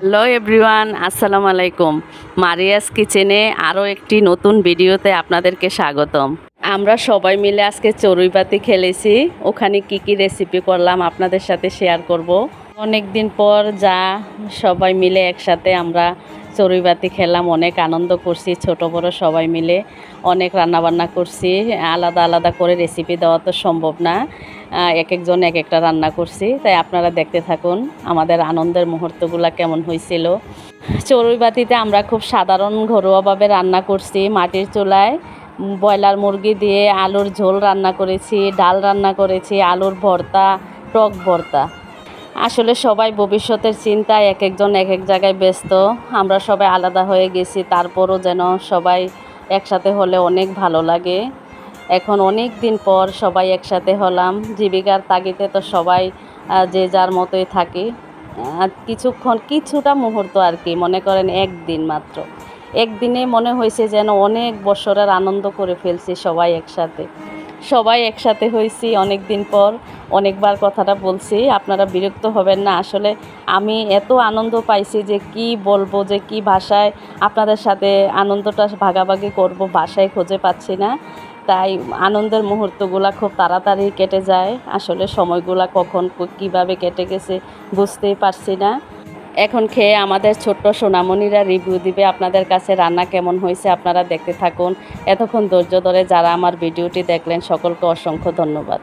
Hello everyone আসসালামু আলাইকুম। Maria's কিচেনে আরও একটি নতুন ভিডিওতে আপনাদেরকে স্বাগতম। আমরা সবাই মিলে আজকে চড়ুইবাতি খেলেছি। ওখানে কি কি রেসিপি করলাম আপনাদের সাথে শেয়ার করব। অনেক দিন পর যা সবাই মিলে একসাথে আমরা চড়ুইবাতি খেলাম, অনেক আনন্দ করছি, ছোট বড় সবাই মিলে অনেক রান্নাবান্না করছি, আলাদা আলাদা করে রেসিপি দেওয়া তো সম্ভব না এক একজন এক একটা রান্না করছি, তাই আপনারা দেখতে থাকুন আমাদের আনন্দের মুহূর্তগুলো কেমন হয়েছিল। চড়ুইবাতিতে আমরা খুব সাধারণ ঘরোয়াভাবে রান্না করছি, মাটির চুলায় ব্রয়লার মুরগি দিয়ে আলুর ঝোল রান্না করেছি, ডাল রান্না করেছি, আলুর ভর্তা, টক ভর্তা। আসলে সবাই ভবিষ্যতের চিন্তায় এক একজন এক এক জায়গায় ব্যস্ত। আমরা সবাই আলাদা হয়ে গেছি, তারপরও যেন সবাই একসাথে হলে অনেক ভালো লাগে। এখন অনেক দিন পর সবাই একসাথে হলাম, জীবিকার তাগিদে তো সবাই যে যার মতোই থাকি। কিছুক্ষণ, কিছুটা মুহূর্ত আর কি, মনে করেন একদিন মাত্র। একদিনে মনে হয়েছে যেন অনেক বছরের আনন্দ করে ফেলছি সবাই একসাথে। সবাই একসাথে হয়েছি অনেক দিন পর, অনেকবার কথাটা বলছি, আপনারা বিরক্ত হবেন না। আসলে আমি এত আনন্দ পাইছি যে কি বলব, যে কি ভাষায় আপনাদের সাথে আনন্দটা ভাগাভাগি করব, ভাষায় খুঁজে পাচ্ছি না। তাই আনন্দের মুহূর্তগুলো খুব তাড়াতাড়ি কেটে যায়। আসলে সময়গুলো কখন কীভাবে কেটে গেছে বুঝতেই পারছি না। এখন খেয়ে আমাদের ছোট্ট সোনামণিরা রিভিউ দিবে আপনাদের কাছে রান্না কেমন হয়েছে আপনারা দেখতে থাকুন। এতক্ষণ ধৈর্য ধরে যারা আমার ভিডিওটি দেখলেন, সকলকে অসংখ্য ধন্যবাদ।